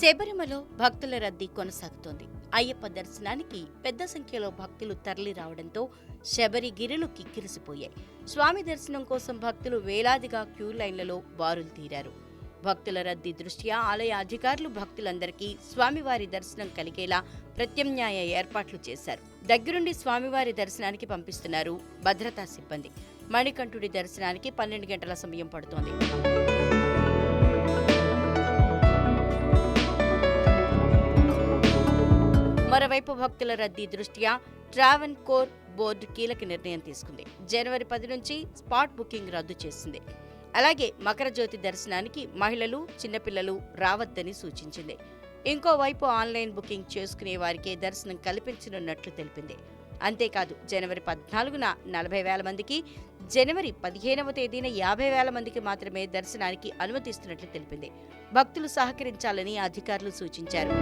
శబరిమలో భక్తుల రద్దీ కొనసాగుతోంది. అయ్యప్ప దర్శనానికి పెద్ద సంఖ్యలో భక్తులు తరలి రావడంతో శబరి గిరులు కిక్కిరిసిపోయాయి. స్వామి దర్శనం కోసం భక్తులు వేలాదిగా క్యూ లైన్లలో బారులు తీరారు. భక్తుల రద్దీ దృష్ట్యా ఆలయ అధికారులు భక్తులందరికీ స్వామివారి దర్శనం కలిగేలా ప్రత్యామ్నాయ ఏర్పాట్లు చేశారు. దగ్గరుండి స్వామివారి దర్శనానికి పంపిస్తున్నారు భద్రతా సిబ్బంది. మణికంఠుడి దర్శనానికి పన్నెండు గంటల సమయం పడుతోంది. మరోవైపు భక్తుల రద్దీ దృష్ట్యా ట్రావెన్ కోర్ బోర్డు కీలక నిర్ణయం తీసుకుంది. జనవరి పది నుంచి స్పాట్ బుకింగ్ రద్దు చేసింది అలాగే మకర జ్యోతి దర్శనానికి మహిళలు చిన్నపిల్లలు రావద్దని సూచించింది. ఇంకోవైపు ఆన్లైన్ బుకింగ్ చేసుకునే వారికే దర్శనం కల్పించనున్నట్లు తెలిపింది. అంతేకాదు జనవరి పద్నాలుగున నలభై వేల మందికి జనవరి పదిహేనవ తేదీన యాభై వేల మందికి మాత్రమే దర్శనానికి అనుమతిస్తున్నట్లు తెలిపింది. భక్తులు సహకరించాలని అధికారులు సూచించారు.